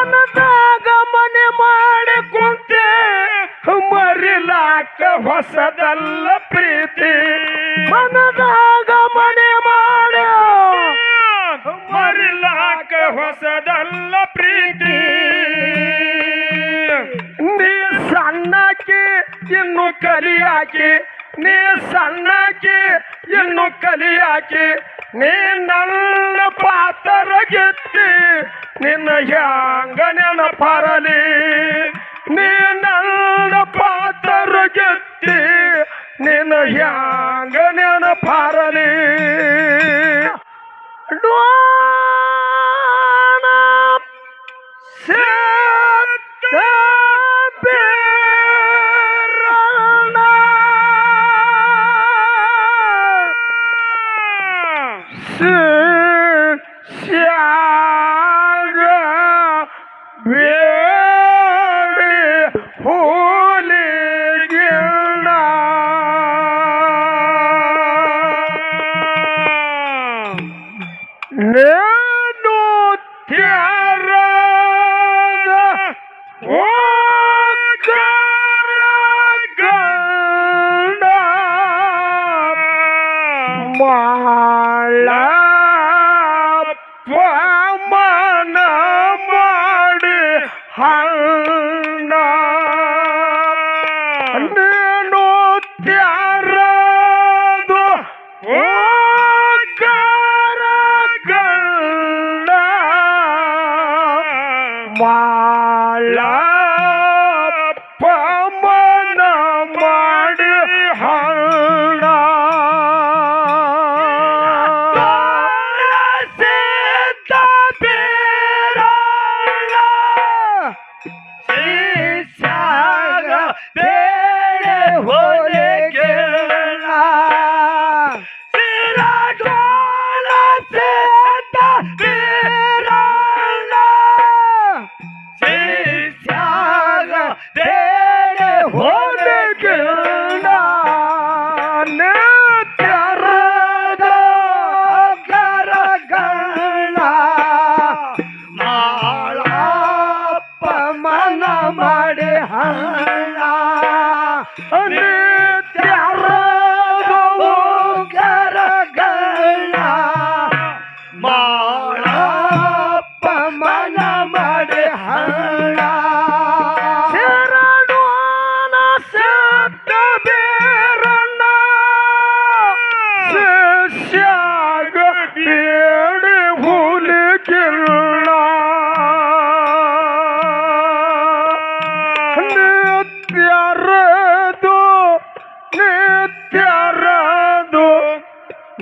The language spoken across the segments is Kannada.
ಮನದಾಗ ಮನೆ ಮಾಡಿ ಕುಂತೆ ಮರಿಲಾಕ ಹೊಸದಲ್ಲ ಪ್ರೀತಿ. ಮನದಾಗ ಮನೆ ಮಾಡಿ. ಮರಿಲಾಕ ಹೊಸದಲ್ಲ ಪ್ರೀತಿ. ನೀ ಸಣ್ಣಕ್ಕೆ ಇನ್ನು ಕಲಿಯಾಕಿ. ನೀ ಸಣ್ಣಕ್ಕೆ ಇನ್ನು ಕಲಿಯಾಕಿ. ನೀ ನನ್ನ ಹ್ಯಾಂಗ ನೆನಪರಲಿ ನೀ ನನ್ನ ಪಾತ್ರ ಗೆತ್ತಿ ನಿನ್ನ ಹ್ಯಾಂಗ ನೆನಪರಲಿ ಡೋಣ ಹಣ್ಣ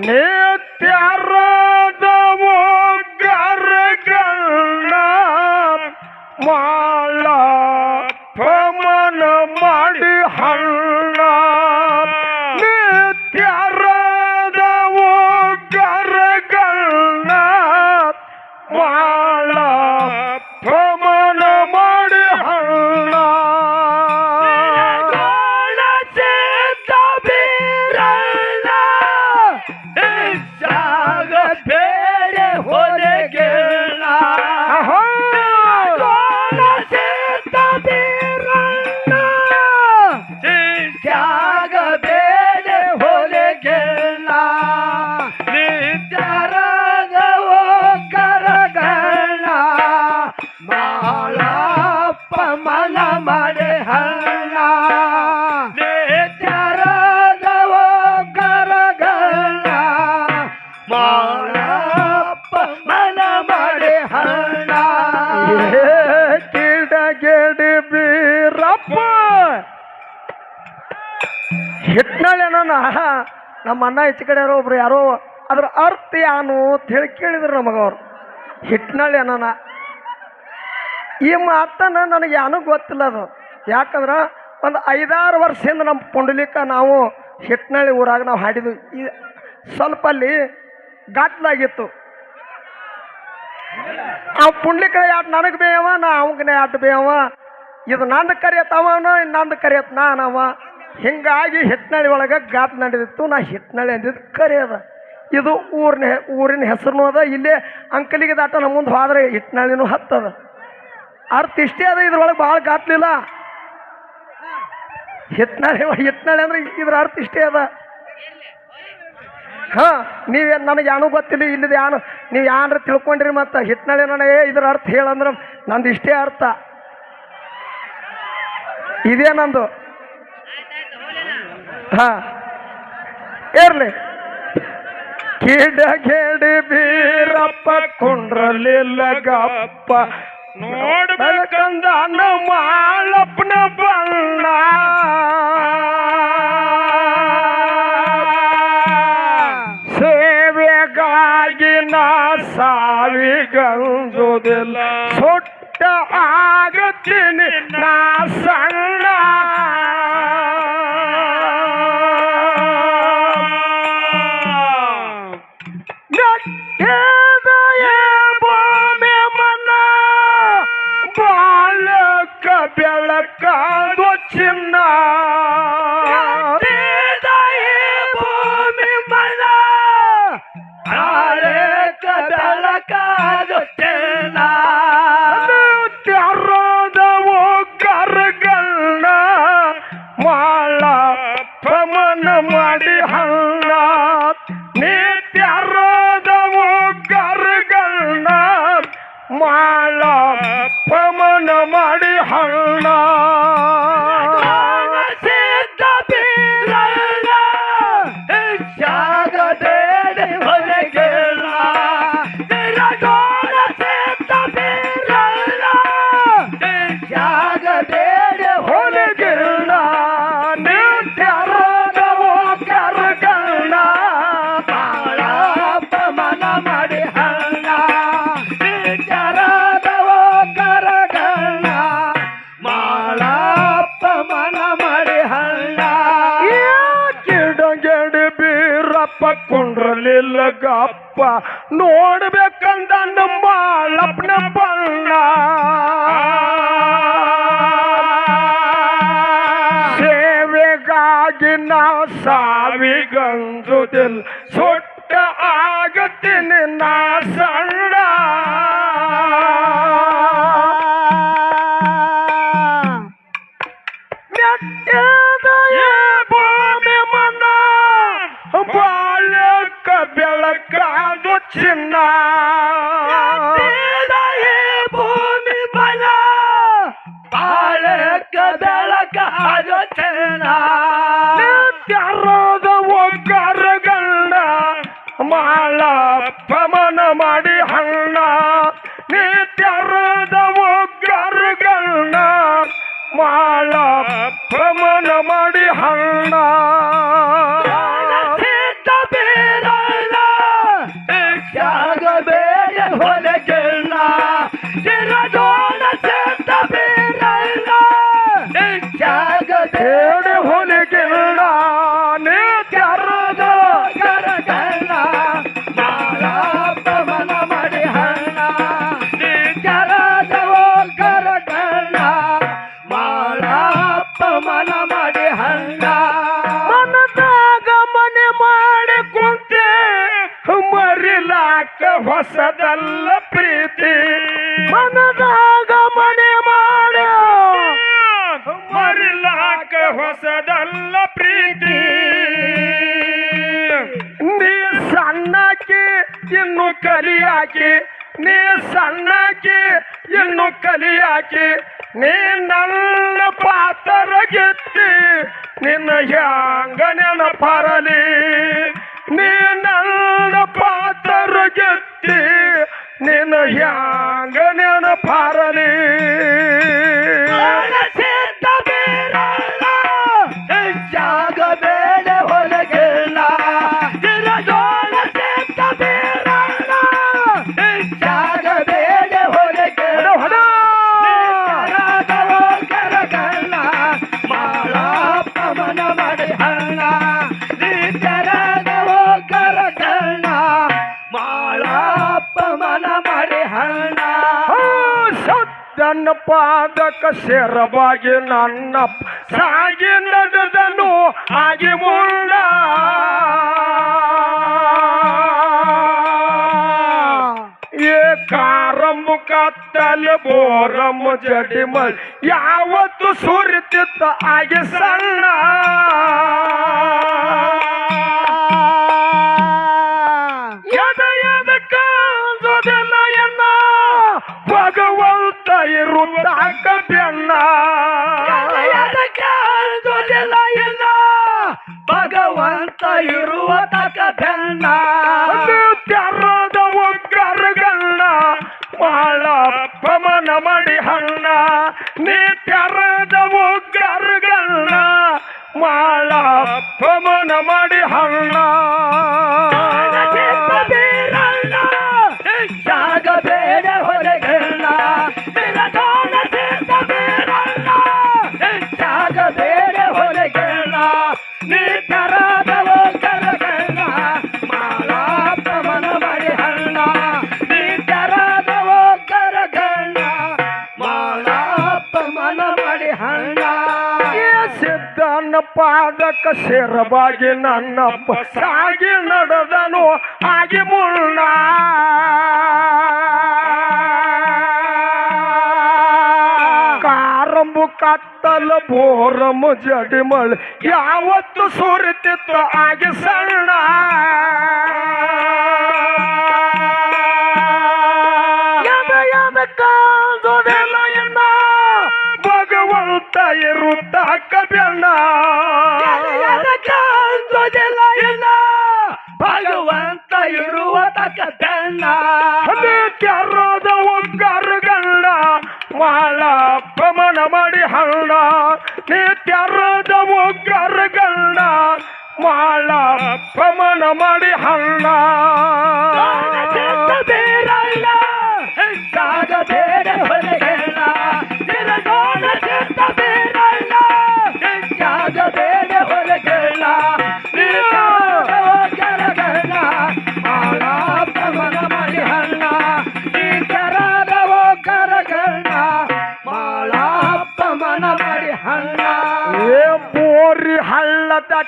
ನಿತ್ಯರದ ಬೇರೆ ಹಿಟ್ನಾಳೆ ನಮ್ಮ ಅಣ್ಣ ಹೆಚ್ಚು ಕಡೆ ಯಾರೋ ಒಬ್ರು ಯಾರೋ, ಅದ್ರ ಅರ್ಥ ಏನು ಅಂತ ಹೇಳಿ ಕೇಳಿದ್ರು ನಮಗವ್ರು ಹಿಟ್ನಳ್ಳಿ ಅನ್ನ ಈ ಮಾತನ್ನ ನನಗೆ ಏನೂ ಗೊತ್ತಿಲ್ಲ ಅದು. ಯಾಕಂದ್ರೆ ಒಂದು ಐದಾರು ವರ್ಷ ಹಿಂದ ನಮ್ಮ ಪುಂಡಲಿಕ ನಾವು ಹಿಟ್ನಳ್ಳಿ ಊರಾಗ ನಾವು ಹಾಡಿದ್ವಿ. ಈ ಸ್ವಲ್ಪ ಅಲ್ಲಿ ಗಾಟ್ಲಾಗಿತ್ತು ಅವ್ ಪುಂಡ್ಲಿಕ ಯಾಟ್ ನನಗೆ ಬೇಯವ ನಾ ಅವಂಗನೆ ಯಾಟ್ ಬೇಯವ ಇದು ನಂದು ಕರಿಯತ್ತವನ ನಂದು ಕರಿಯತ್ ನಾನವ ಹಿಂಗಾಗಿ ಹಿಟ್ನಳ್ಳಿ ಒಳಗೆ ಗಾತ್ ನಡೆದಿತ್ತು. ನಾ ಹಿಟ್ನಳ್ಳಿ ಅಂದಿದ್ದು ಕರೆಯದ ಇದು ಊರಿನ ಊರಿನ ಹೆಸರು ಅದ. ಇಲ್ಲೇ ಅಂಕಲಿಗೆ ದಾಟ ನಮ್ಮ ಮುಂದೆ ಹೋದ್ರೆ ಹಿಟ್ನಳ್ಳಿನೂ ಹತ್ತದ ಅರ್ಥ ಇಷ್ಟೇ ಅದ ಇದ್ರೊಳಗೆ ಭಾಳ ಗಾತ್ಲಿಲ್ಲ ಹಿತ್ನಳ್ಳಿ ಹಿತ್ನಳ್ಳಿ ಅಂದ್ರೆ ಇದ್ರ ಅರ್ಥ ಇಷ್ಟೇ ಅದ. ಹಾ, ನೀವೇನು ನನಗೆ ಯಾನು ಗೊತ್ತಿಲ್ಲ. ಇಲ್ಲದ ಯಾನು, ನೀವು ಯಾನ್ರ ತಿಳ್ಕೊಂಡ್ರಿ ಮತ್ತು. ಹಿತ್ನಾಳೆ ನನಗೆ ಇದ್ರ ಅರ್ಥ ಹೇಳಂದ್ರೆ ನಂದು ಇಷ್ಟೇ ಅರ್ಥ. ಇದೇ ನಂದು. ಹಾ. ಇರ್ಲಿ. ಕಿಡ ಗೆಡಿ ಬೀರಪ್ಪ, ಕುಂಡ್ರಲಿಲ್ಲ ಗಪ್ಪ. ನೋಡ್ಬೇಕಂದ ಮಾಳಪ್ಪನ ಬಣ್ಣ. ಸೇವೆಗಾಗಿ ನಾ ಸಾವಿಗಂಜುದಿಲ್ಲ ಸುಟ್ಟ ಆಗತ್ತೀನಿ ನಾ ಸಣ್ಣ. ನೋಡ್ಬೇಕಂದ ನಮ್ಮ ಲಪ್ನ ಬಣ್ಣ. ಸೇವೆಗಾಗಿ ನಾ ಸಾವಿಗಂಜುದಿಲ್ ಸುಟ್ಟ ಆಗತ್ತೀನಿ ನಾ ಸಣ್ಣ. ಚಿನ್ನ ಭೂಮಿ ಬಲ. ಬಾಳಕ ಬೆಳಕಾದು ಚಿನ್ನ ಒಗ್ಗರ ಗಂಡ ಮಾಳ ಪಮನ ಮಾಡಿ ಹಣ್ಣ. ನಿತ್ಯರೋದ ಒಗ್ಗರ ಗಂಡ ಮಾಳ ಪ್ರಮಣ ಮಾಡಿ ಮರಿಲಾಕ ಹೊಸದಲ್ಲ ಪ್ರೀತಿ? ನೀ ಸಣ್ಣಕ್ಕೆ ಇನ್ನು ಕಲಿಯಾಕಿ. ನೀ ಸಣ್ಣಕ್ಕೆ ಇನ್ನು ಕಲಿಯಾಕಿ. ನೀ ನನ್ನ ಪಾತ್ರ ಗೆತ್ತಿ ನಿನ್ನ ಹ್ಯಾಂಗ ನೆನಪರಲಿ? ನೀ ನನ್ನ ಪಾತ್ರ ಗೆತ್ತಿ ನಿನ್ನ ಹ್ಯಾಂಗ ನೆನಪರಲಿ? ಪಾದಕ ಸೇರಬಾಗಿ ನನ್ನ ಸಾಗಿ ನಡೆದನು, ಆಗಿ ಮುಂಡ ಏ ಕಾರಂ ಕತ್ತಲೆ ಬೋರಮ್ಮ ಜಡಿಮಲ್ ಯಾವತ್ತು ಸುರಿತಿತ್ತ ಆಗಿ ಸಣ್ಣ. 犹如我打个扁担。ಸಿದ್ದನ ಪಾದಕ ಸೇರಬಾಗಿ ನನ್ನಪ್ಪ ಸಾಗಿ ನಡೆದನು ಆಗಿ ಮುಳ್ಳ. ಕಾರಂಬು ಕತ್ತಲ, ಬೋರಮ ಜಡಿಮಳ ಯಾವತ್ತು ಸುರಿತಿತ್ತು ಆಗಿ ಸಣ್ಣ. ಅಣ್ಣ. ಭಗವಂತ ಇರುವ ತಕ್ಕ ತನ್ನ ಕೆರದ ಒಗ್ಗರು ಗಂಡ ಮಾಳ ಪ್ರಮಾಣ ಮಾಡಿ ಹಣ್ಣ ನೀ ಕೆರದ ಒಗ್ಗರು ಗಂಡ ಮಾಳ ಪ್ರಮಾಣ ಮಾಡಿ ಹಣ್ಣ ಸಾಗ ಬೇರೆ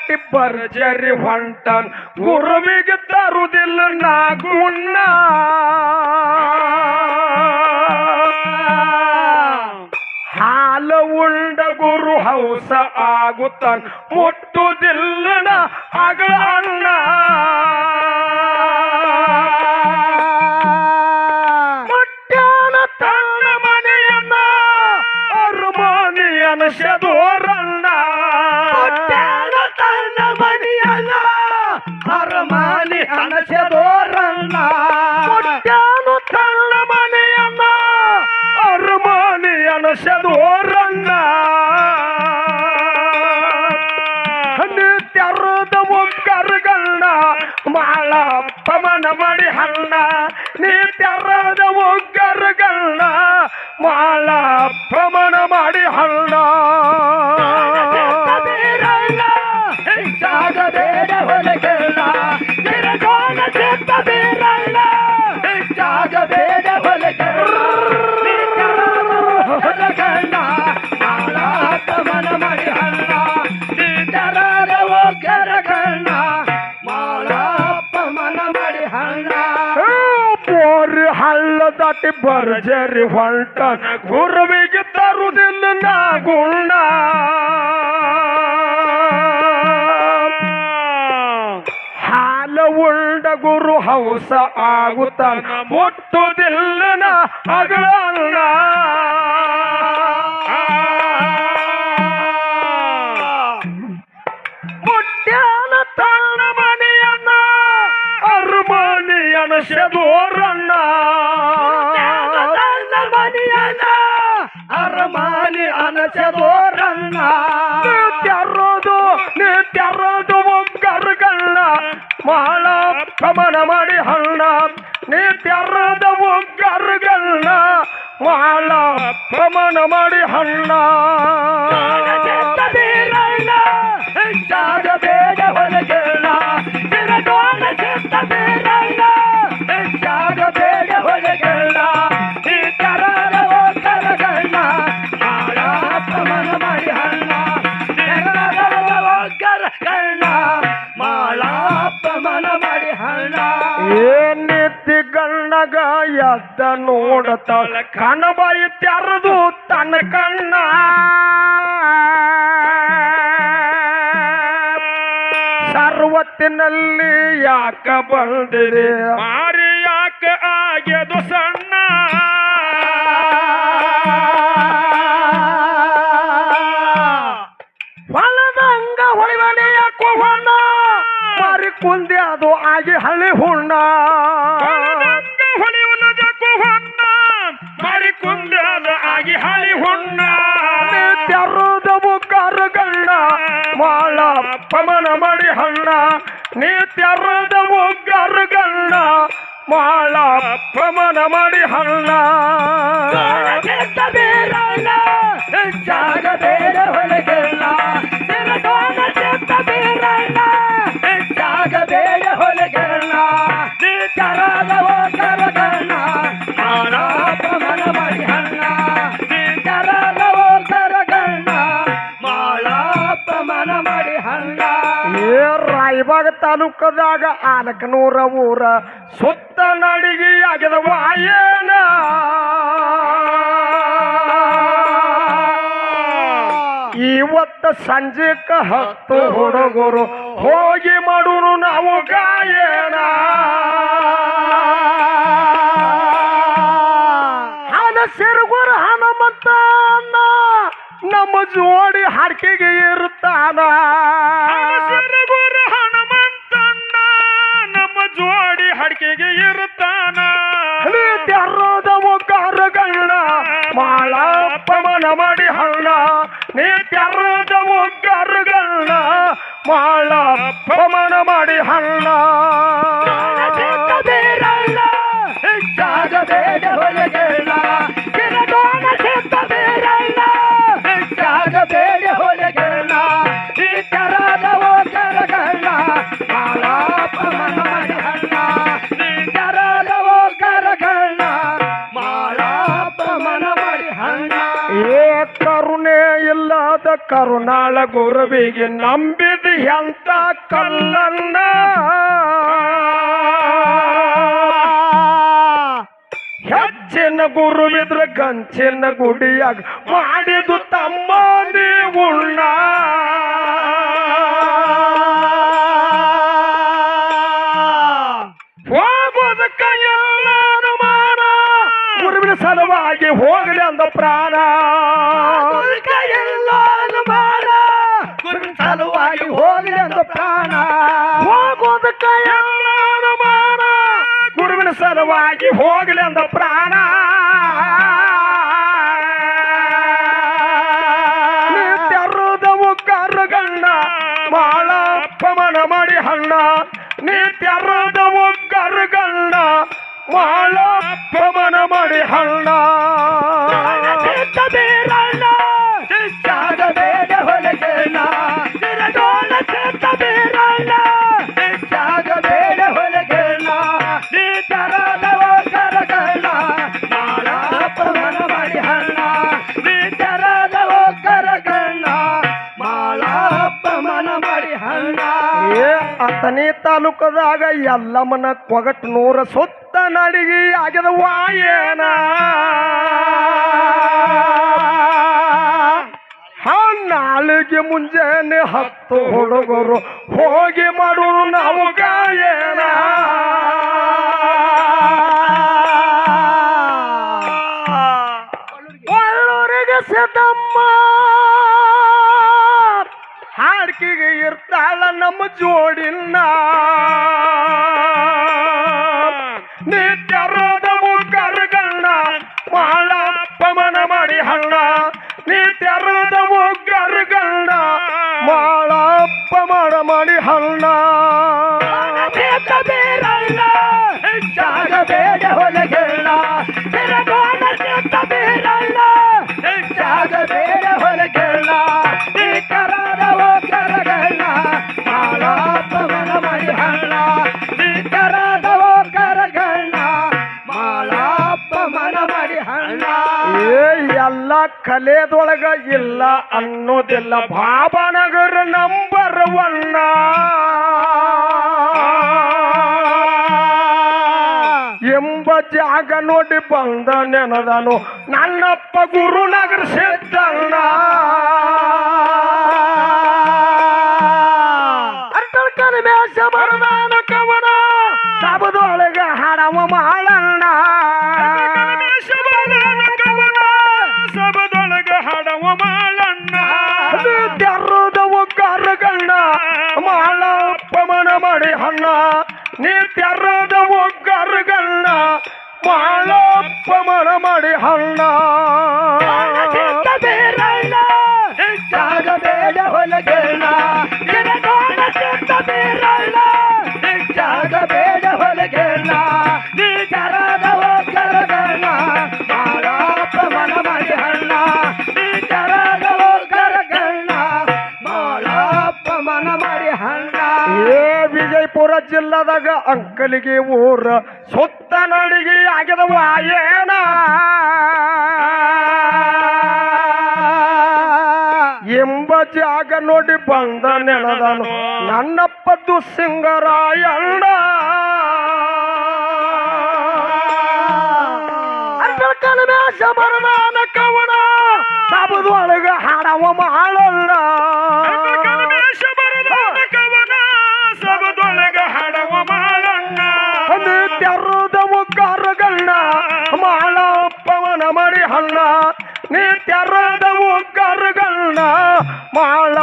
ಕಟ್ಟಿ ಬರ್ಜರಿ ಹೊಂಟನ್ ಗುರುವಿಗೆ ತರುದಿಲ್ಲ ನಾ ಹಾಲು ಹಾಲ ಉಂಡ ಗುರು ಹೌಸ ಆಗುತ್ತಾನ ಮುಟ್ಟುದಿಲ್ಲಣ ಅಗಳ মালা ದೇವರು ಜರಿ ಹೊಂಟ ಗುರುವಿಗೆ ತರುದಿಲ್ಲ ನಾ ಗುಂಡ. ಹಾಲ ಉಂಡ ಗುರು ಹೌಸ ಆಗುತ್ತ ಮುಟ್ಟುದಿಲ್ಲ ಅಗಳ ಬಾಳ ಪ್ರಮಾಣ ಮಾಡಿ ಹಣ್ಣ. ಜಾಗ ಬೇಗ ಹೊಲಗೆ ನೋಡತಾಳ ಕಣಬಾಯಿ ತೆರೆದು ತನ್ನ ಕಣ್ಣ. ಸರ್ವತ್ತಿನಲ್ಲಿ ಯಾಕ ಬಂದಿರಿ ಮಾರಿ ಯಾಕ ಆಗ್ಯದು ಸಣ್ಣ? ಹೊಲದಂಗ ಯಾಕೋ ಹೊಣ್ಣ? ಮಾರಿ ಕುಂದಿ ಅದು ಆಗಿ ಹಳಿ ಹುಣ್ಣ. ಹುಣ್ಣ. ತೆರದ ಮುಕ್ಕಾರು ಗಣ್ಣ ಮಾಳ ಪಮನ ಮಡಿ ಹಣ್ಣ. ನೀ ತೆರದ ಮುಗ್ಗಾರು ಗಣ್ಣ ಮಾಳ ಪಮನ ಮಡಿ ಹಣ್ಣ. ಜಾಗಬೇಡ ಹೊಲಗೆಲ್ಲ ತಾಲೂಕದಾಗ ಆಲಕನೂರ ಊರ ಸುತ್ತ ನಡಿಗೆ ಆಗಿದ ವಾಯನ. ಇವತ್ತ ಸಂಜೆಕ ಹತ್ತು ಹುಡುಗರು ಹೋಗಿ ಮಾಡುನು ನಾವು ಗಾಯನ. ಹಣ ಸಿರುಗುರ ಹನುಮಂತ ನಮ್ಮ ಜೋಡಿ ಹಾಡ್ಕೆಗೆ ಇರುತ್ತಾನ. ಹಡ್ಕೆಗೆ ಇರುತ್ತಾನ. ನೀತ್ಯರದ ಮಾಳ ಮನ ಮಾಡಿ ಹಣ್ಣ ನೀತ್ಯರದ ಮುಗ್ಗಾರ ಗಣ್ಣ ಮಾಳಪ್ಪ ಮನ ಮಾಡಿ ಹಣ್ಣ ಜಾಗಬೇಡ ಗುರುವಿಗೆ ನಂಬಿದ ಎಂತ ಕಲ್ಲನ್ನ? ಹೆಚ್ಚಿನ ಗುರುವಿದ್ರ ಗಂಚಿನ ಗುಡಿಯಾಗ ಮಾಡಿದು ತಮ್ಮ ಉಣ್ಣ ಸಲುವಾಗಿ ಹೋಗಲಿ ಅಂದ ಪ್ರಾಣ. ಪ್ರಾಣ. ಹೋಗೋದಕ್ಕ ಎಲ್ಲಾರು ಮಾಡ ಗುರುವಿನ ಸಲುವಾಗಿ ಹೋಗ್ಲಿ ಅಂದ ಪ್ರಾಣ. ನಿತ್ಯರುದ ಮುಗ್ಗಾರು ಗಂಡ ಮಾಳಪ್ಪ ಮನ ಮಾಡಿ ಹಣ್ಣ. ನಿತ್ಯರುದ ಮುಗ್ಗಾರು ಗಂಡ ಮಾಳಪ್ಪ ಮನ ಮಾಡಿ ಹಣ್ಣ. ತಾಲೂಕದಾಗ ಎಲ್ಲಮ್ಮನ ಕೊಗಟ್ ನೂರ ಸುತ್ತ ನಡಿಗೆ ಆಗ್ಯದ ವಾಯನ. ನಾಳೆಗೆ ಮುಂಜಾನೆ ಹತ್ತು ಹುಡುಗರು ಹೋಗಿ ಮಾಡೋರು ನಾವು ಗಾಯನ. ಹಾಡ್ಕಿಗೆ ಇರ್ತಾಳ ನಮ್ಮ ಜೋಡಿನ. ನಿತ್ಯರದ ಕರ್ಗಣ್ಣ ಮಾಳಪ್ಪ ಮನ ಮಾಡಿ ಹಣ್ಣ ನಿತ್ಯರದ ಕರ್ಗಣ್ಣ ಮಾಳಪ್ಪ ಮನ ಮಾಡಿ ಹಣ್ಣ ಜಾಗ ಬೇಡ ಹೊಲಗೆಲ್ಲ ಎಲ್ಲ ಇಲ್ಲ ಅನ್ನೋದಿಲ್ಲ. ಭಾವನಗರ ನಂಬರ್ ಒನ್ನ ಎಂಬ ಜಾಗ ನೋಡಿ ಬಂದ ನೆನದನು. ನನ್ನಪ್ಪ ಗುರುನಗರ ಸಿದ್ದಣ್ಣ ಮಾಡಿ ಹಣ್ಣ ವಿಜಯಪುರ ಜಿಲ್ಲಾದಾಗ ಅಂಕಲಿಗೆ ಊರ ಸುತ್ತ ಆಗ್ಯದ ವಾಯೇನ ಎಂಬ ಜಾಗ ನೋಡಿ ಬಂದ ನೆನದನು. ನನ್ನಪ್ಪ ಬರದಾನ ಕವನ. ಸಬದೊಳಗ ಹಾಡವ ಮಾಡಲ್ಲ ನಿತ್ಯರದ ಮಾಳ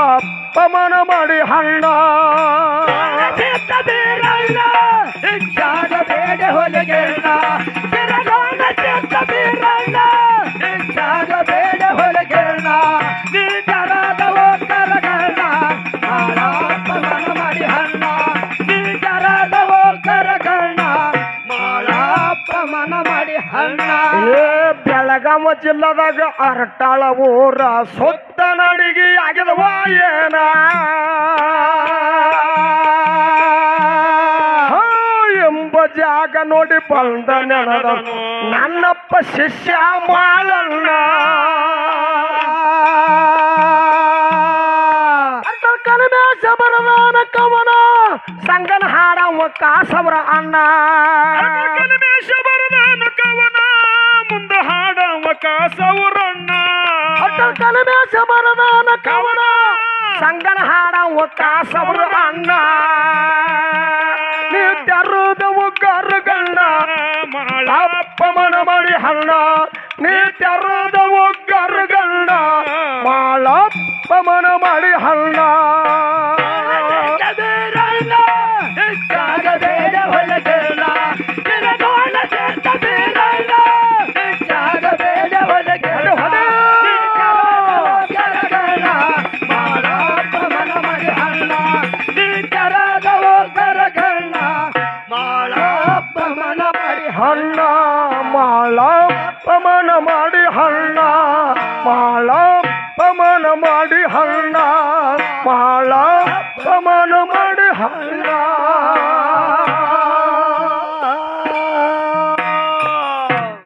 ಪಮನ ಮಾಡಿ ಹಣ್ಣ ಬೇಡ ಹೊಲಗೆಣ್ಣ. ಜಿಲ್ಲದಾಗ ಅರಟಾಳ ಊರ ಸುತ್ತ ನಡಿಗೆ ಆಗಿದವ ಏನ ಎಂಬ ಜಾಗ ನೋಡಿ ಬಂದ ನೆನದ ನನ್ನಪ್ಪ ಶಿಷ್ಯ ಮಾಳಣ್ಣ. ಕಲಮೇಶ ಬರದಾನ ಕವನ, ಸಂಗನ ಹಾಡವ ಕಾಸವರ ಅಣ್ಣ. ಬರದಾನ ಕವನ, ಮುಂದ ಹಾಡವ ಕಾಸವರಣ್ಣ ಅಟಲ್ ಕವನ ಸಂಗನ ಹಾಡವ ಕಾಸವರ ಅಣ್ಣ ನಿತ್ಯರುದ ಒಗ್ಗರಗಣ್ಣ ಮಾಳ. ಅಪ್ಪ ಮನ ಮಾಡಿ ಹಣ್ಣ ನಿತ್ಯರುದ ಕರುಗಣ್ಣ ಮಾಳಪ್ಪ ಮನ ಮಾಡಿ ಹಣ್ಣ